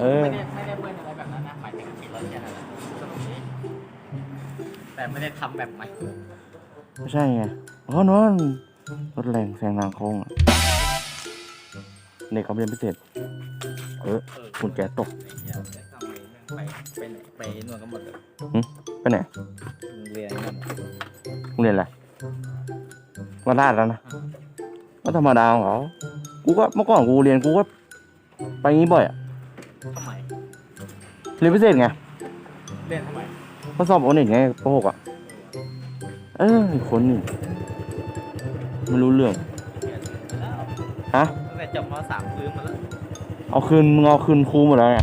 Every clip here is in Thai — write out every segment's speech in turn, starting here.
เออ ไม่ได้ไม่ได้เบิ้ลอะไรแบบนั้นนะหมายถึงขี่รถแค่นั้นแหละสนุกดีแต่ไม่ได้ทำแบบใหม่ไม่ใช่ไงอ๋อนอนรถแรงแซงทางโค้งอะเด็กเขาเรียนพิเศษ เออ เออคุณแกตก ไอ้เหี้ยทำไมแม่งไปไปไหนไปนวดกันหมดเลยไปไหนโรงเรียนกันหมดโรงเรียนอะไรมาได้แล้วนะก็ธรรมดาของเขากูก็เมื่อก่อนกูเรียนกูก็ไปงี้บ่อยอะ ทำไมเรียนพิเศษไงเรียนทำไมก็สอบโอเน็ตไงปหกอะ เออไอ้คนนี่ไม่รู้เรื่องเปลี่ยนไปแล้วฮะ ตั้งแต่จบมสามลืมมาแล้วเอาคืนมึงเอาคืนครูหมดแล้วไง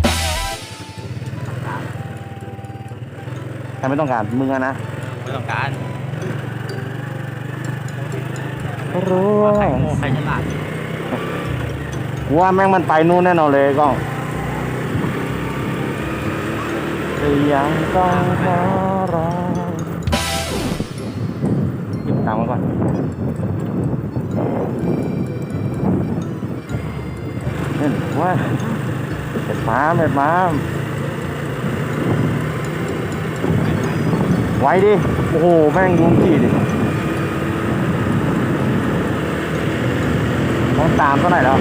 ใครไม่ต้องการมึงอะนะไม่ต้องการก็รู้ว่าว่าใครโง่ใครฉลาด กูว่าแม่งมันไปนู่นแน่นอนเลยกล้อง แต่ยังต้องขอรอหยิบตังค์มาก่อนเห็นว่าเห็ดม้าเห็ดม้าไว้ดิ โอ้โห แม่งยุงขี่ดิ ต้องตามเท่าไหร่แล้ว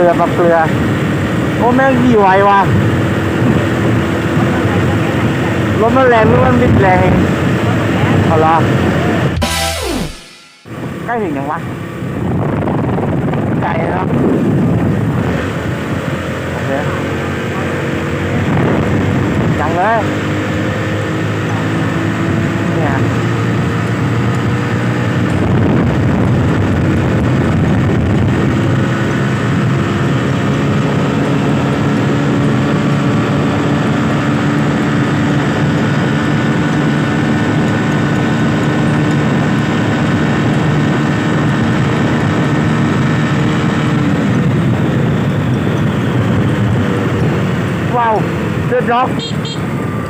ลือปรับเกลือ โอ้แม่งขี่ไวว่ะรถมันแรงหรือมันบิดแรงเองเอาละใกล้ถึงยังวะไกลแล้วโอเคยังเลย ว้าวเดือก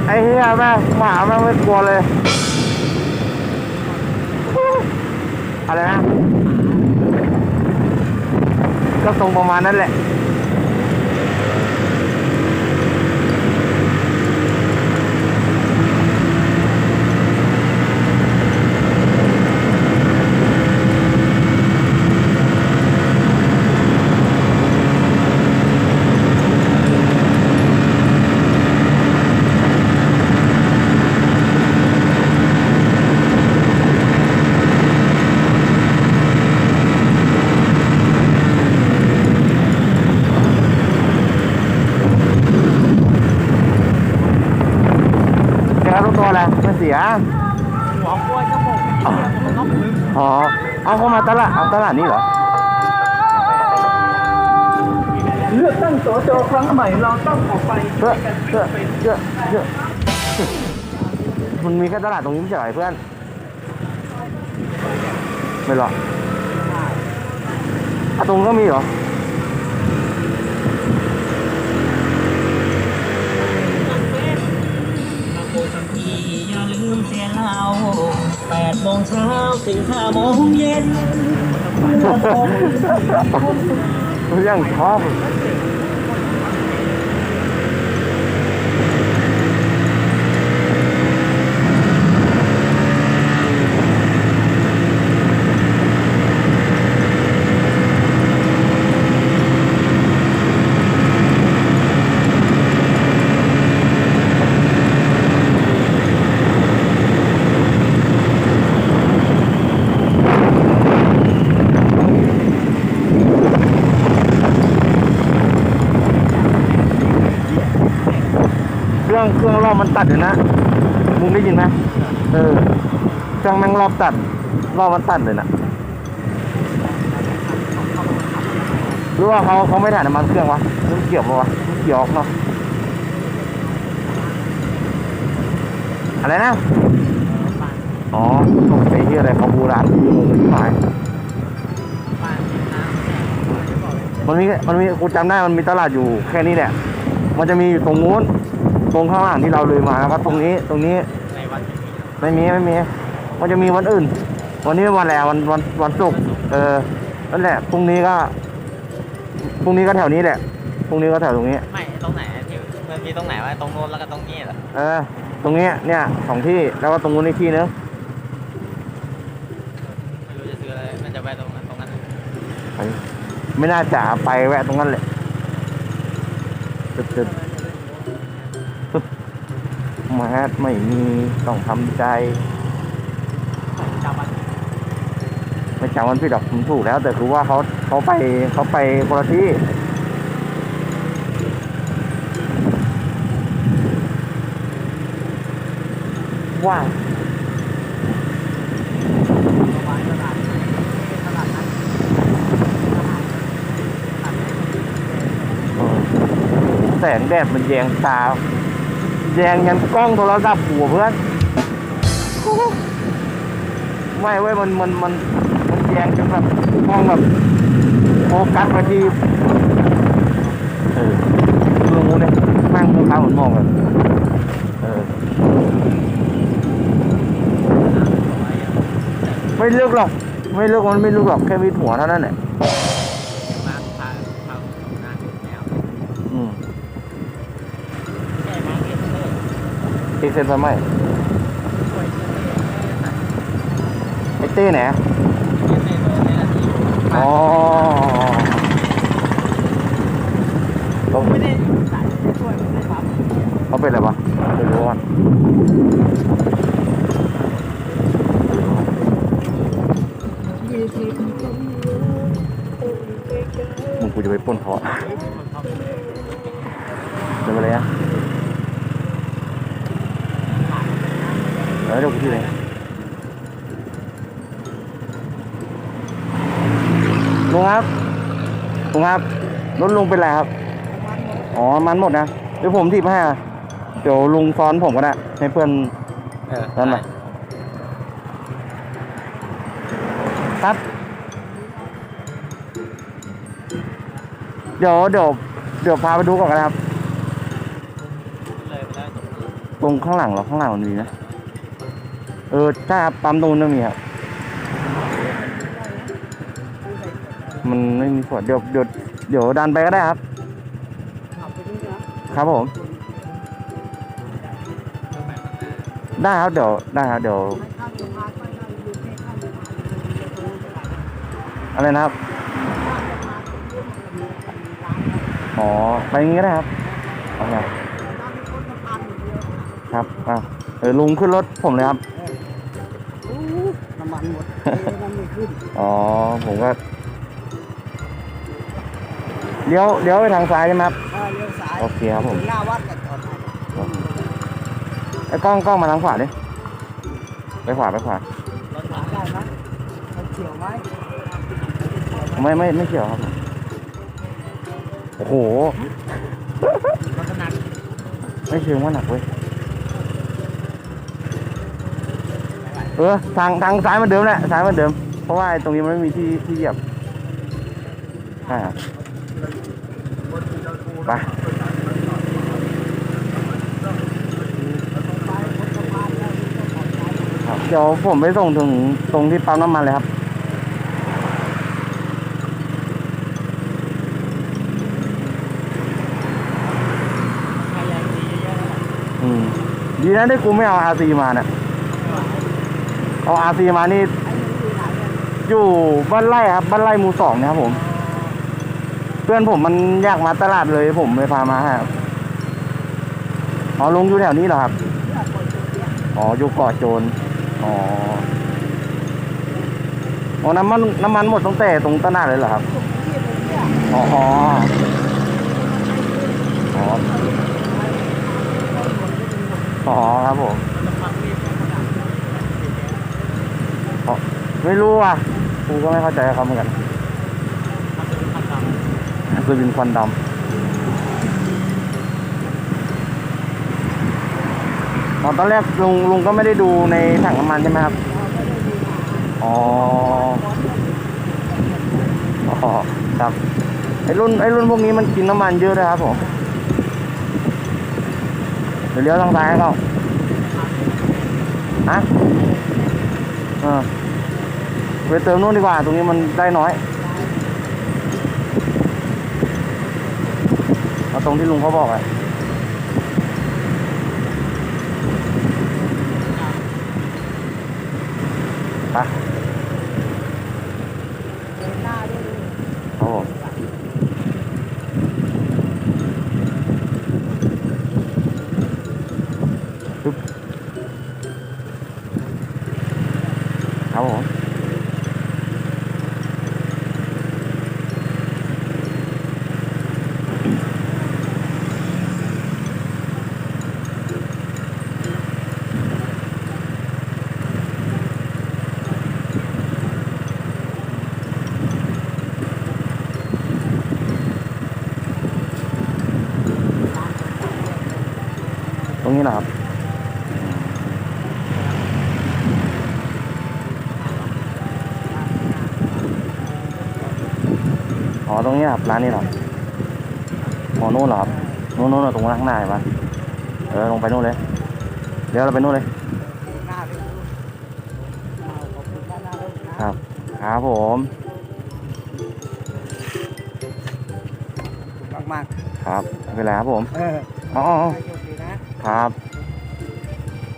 ไอ้เหี้ยแม่งหมาแม่งไม่กลัวเลย อะไรนะ ก็ทรงประมาณนั้นแหละ แกรู้ตัวแล้วไม่เสี ยหัวกล้วยจมูกไอ้เหี้ยมันต้องลึกอ๋อ เอาเข้ามาตลาด เอาตลาดนี้เหรอ เลือกตั้งสจครั้งใหม่เราต้องออกไปเยอะเยอะเยอะเยอะมันมีแค่ตลาดตรงนี้ไม่ใช่เหรอเพื่อน ไม่หรอกตรงก็มีเหรอ เช้าถึงห้าโมงเย็น ยังชอบเครื่ องเครื่องรอบมันตัดอยู่นะมึงได้ยินไหมเออเครื่องแม่งรอบตัด รอบมันตัดเลยนะหรือว่าเขาเขาไม่ถ่ายน้ำมันเครื่องวะมันเกี่ยวปะวะมันเกี่ยวเนาะอะไรนะบ้านอ๋อไอ้ที่อะไรเขาบูราณงงที่หมายบ้านที่น้ำเนี่ยไม่บอกเลยมันมีมันมีกูจำได้มันมีตลาดอยู่แค่นี้แหละมันจะมีอยู่ตรงนู้น ตรงข้างล่างที่เราเลยมาแล้วก็ตรงนี้ตรงนี้ในวัดไม่มีหรอกไม่มีไม่มี มันจะมีวันอื่น วันนี้วันแหละวันวันวันศุกร์เออนั่นแหละพรุ่งนี้ก็พรุ่งนี้ก็แถวนี้แหละพรุ่งนี้ก็แถวตรงนี้ ไม่ตรงไหนอะที่มันมีตรงไหนวะตรงโน้นแล้วก็ตรงนี้เหรอเออ ตรงเนี้ยเนี่ยสองที่แล้วก็ตรงนู้นอีกที่นึงไม่รู้จะซื้ออะไรมันจะไปตรงนั้นตรงนั้นไปไม่น่าจะไปแวะตรงนั้นแหละตึ๊ดตึ๊ดปึ๊บ มาฮะไม่มีต้องทำใจจำมันไม่จำวันพี่ดอกผมถูกแล้ว แต่คือว่าเขาเขาไปเขาไปคนละที่ว่างประมาณตลาดตลาดนัดตลาดตลาดเออแสงแดดมันแยงตา แยงยันกล้องโทรศัพท์หัวเพื่อน ไม่เว้ยมันมันมันมันแยงจนแบบกล้องแบบโฟกัสไปที่เออดูงูเนี่ยนั่งดูเขาเหมือนมองแบบเออไม่เลือกหรอก ไม่เลือกมันไม่เลือกหรอกแค่มีหัวเท่านั้นแหละ อีกเซนไฟไหมช่วยช่วยไอเต้ไหนเนโอ๋อเขาไม่ได้ส่ไม่ช่วยไม่ได้ปั๊มเขาเป็นอะไรวะไม่รู้อะมึงกูจะไปป้นเขาอะเดี๋ยวไปเลยอะ แล้วเดี๋ยวกูที่ไหนลุงครับลุงครับรถลุงเป็นไรครับ อ๋อ มันหมดนะ เดี๋ยวผมทีบให้อะเดี๋ยวลุงซ้อนผมก็ได้ให้เพื่อนเออนั่นไหมครับ เดี๋ยวเดี๋ยวเดี๋ยวพาไปดูก่อนกันนะครับเลยไปแล้วตรงนี้ตรงข้างหลังเหรอข้างหลังมันมีนะ เออใช่ครับปั๊มตรงนู้นมีครับ มันไม่มีขวดเดี๋ยวเดี๋ยวเดี๋ยวดันไปก็ได้ครับ ครับผม ได้ครับเดี๋ยวได้ครับเดี๋ยวอะไรนะครับ อ๋อ ไปงี้ก็ได้ครับโอเคครับ อะเออลุงขึ้นรถผมเลยครับ น้ำมันหมดเอ้ยมันไม่ขึ้นอ๋อ ผมก็เลี้ยวเลี้ยวไปทางซ้ายใช่ไหมครับเออเลี้ยวซ้ายโอเคครับผม ถึงหน้าวัดก็จอดได้ไอ้กล้องกล้องมาทางขวาดิ ไปขวาไปขวา รถขวาได้ไหมมันเกี่ยวไหมไม่ไม่ไม่เกี่ยวครับผมโอ้โห รถหนักไม่เชิงว่าหนักเว้ย เออทางทางซ้ายเหมันเดิมแหละซ้ายเหมันเดิม เพราะว่าตรงนี้มันไม่มีที่ที่เหยียบไปเดี๋ยวผมไปส่งถึงตรงที่ปั๊มน้ำมันเลยครับอืมดีนะที่กูไม่เอาอาซีมาเนี่ย เอาอาซีมานี่อยู่บ้านไร่ครับบ้านไร่หมูสองเนี่ยครับผม เพื่อนผมมันอยากมาตลาดเลยผมเลยพามาครับอ๋อลุงอยู่แถวนี้เหรอครับ อ๋ออยู่เกาะโจรอ๋ออ๋อน้ำมันน้ำมันหมดตั้งแต่ตรงตลาดเลยเหรอครับอ๋ออ๋ออ๋อครับผม ต้องปั๊มรีบไปขนาดนี้ อ๋อ ไม่รู้อะกูก็ไม่เข้าใจเขาเหมือนกันทำเป็นพันลำคือเป็นควันดำอ๋อตอนแรกลุงลุงก็ไม่ได้ดูในถังน้ำมันใช่ไหมครับ อ๋อ อ๋อ ครับ ไอ้รุ่นไอ้รุ่นพวกนี้มันกินน้ำมันเยอะนะครับผม เดี๋ยวเลี้ยวทางซ้ายให้เขาฮะเออ ไปเติมนู่นดีกว่า ตรงนี้มันได้น้อยเอาตรงที่ลุงเขาบอกอะไปครับผมครับผม รงนี้นะครับ อ๋อ ตรงนี้ครับ ร้านนี้เหรออ๋อนู่นเหรอครับนู่นนู่นนะตรงข้างหน้าเห็นปะเออ ลงไปนู่นเลย เดี๋ยวเราไปนู่นเลย ครับ ครับผมมากมากครับไม่เป็นไรครับผมๆเออ อ๋ออ๋ออ๋อให้โช คดีนะครับ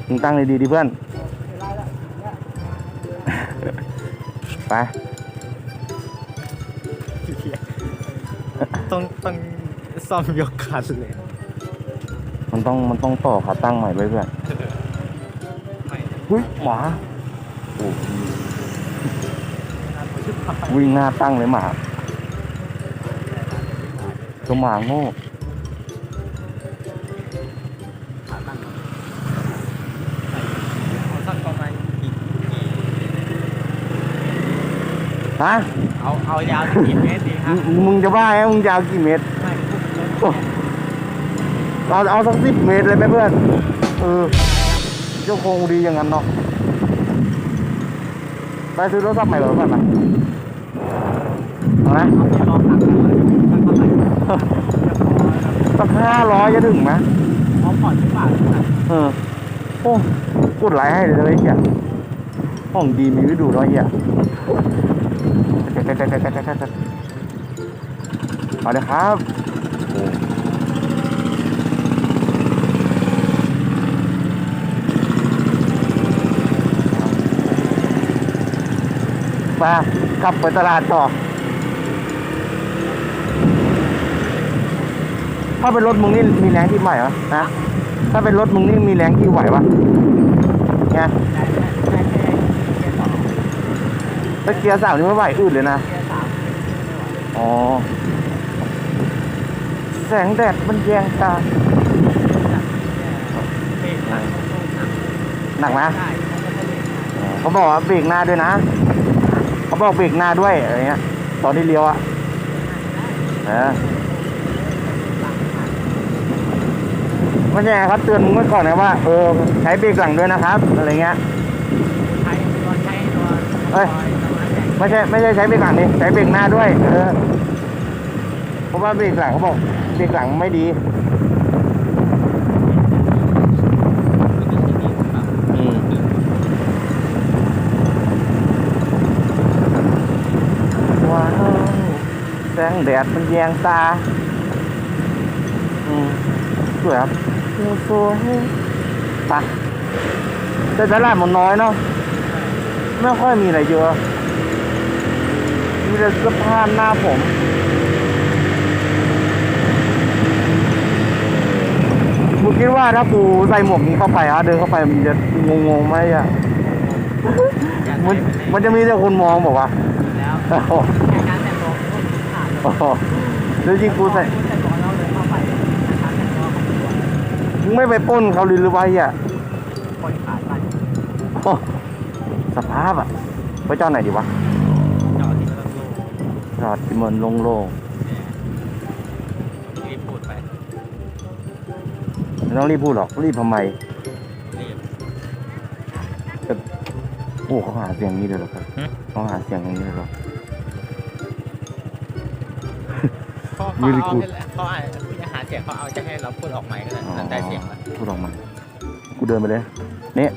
มึงตั้งดีๆดิเพื่อนไม่ไรละเนี่ยไป ต้องต้องซ่อมยกคันเลยมันต้องมันต้องต่อขาตั้งใหม่ไว้เพื่อนไม่อุ้ยหมาโอ้วิ่งหน้าตั้งเลยหมาตัวหมาโง่ ฮะเอาเอายาวกี่เมตรดีคมึรับงมึงจะบ้าไงมึงจะเอากี่เมตรไม่เราเอาสักสิบเมตรเลยไหมเพื่อนเออเจ้าคงดีอย่างนั้นเนาะไปซื้อรถสักใหม่เหรอเพื่อนนะเอานะเอาไปลองตักดูสักเท่าไหร่จะพอแล้วสักห้าร้อยจะถึงไหมพอผ่อนที่บาทเท่าไหร่เออโอ้กดไลค์ให้เลยเลยเฮียห้องดีมีไว้ดูด้วยเฮีย เอาเลยครับมากลับไปตลาดต่อ ถ้าเป็นรถมึงนี่มีแรงที่ไหวเหรอนะ ถ้าเป็นรถมึงนี่มีแรงที่ไหวปะไงได้ได้ได้แค่แค่สอง ถ้าเกียร์สามนี่ไม่ไหวอืดเลยนะ อ๋อ แสงแดดมันแยงตา หนักนะได้เขาบรกหนักเขาบอกว่าเบรกหน้าด้วยนะ เขาบอกเบรกหน้าด้วยอะไรเงี้ย ตอนที่เลี้ยวอะเออไม่ใช่เขาเตือนมึงไว้ก่อนนะว่าเออใช้เบรกหลังด้วยนะครับ อะไรเงี้ย ใช้ตัวใช้ตัวเอ้ย ไม่ใช่ไม่ใช่ใช้เบรกหลังนี่ใช้เบรกหน้าด้วย เออเพราะว่าเบรกหลังเขาบอกเบรกหลังไม่ดีอืมว้าวแสงแดดมันแยงตา อืมสวยครับโอ้สวยไปแต่ตลาดมันน้อยเนาะไม่ค่อยมีอะไรเยอะ มีแต่สะพานหน้าผมมึงคิดว่าถ้ากูใส่หมวกนี้เข้าไปอะเดินเข้าไปมันจะงงๆไหมอะมันมันจะมีแต่คนมองบอกว่าแล้วโอ้โหแค่การแต่งตัวก็ขาดแล้วโอ้โหแล้วจริงกูใส่แต่ตัวเราเดินเข้าไปการแต่งตัวของตัวมึงไม่ไปปล้นเขาหรือหรือไว้อะคนขายไปโอ้สภาพอะไปจอดไหนดีวะจอดที่รถตู้าศที่มันโล่งรีบพูดไปๆไม่ต้องรีบพูดหรอกรีบทำไมรีบ โอ้เขาหาเสียงนี้เลยเหรอครับเขาหาเสียงอย่างนี้เลยเหรอ เขาเขา Really เอา good เขาอาจจะหาเสียงเขาเอาจะให้เราพูดออกไหมค์ก็ได้อ๋อเสียงละพูดออกมา กูเดินไปเลยเนี่ย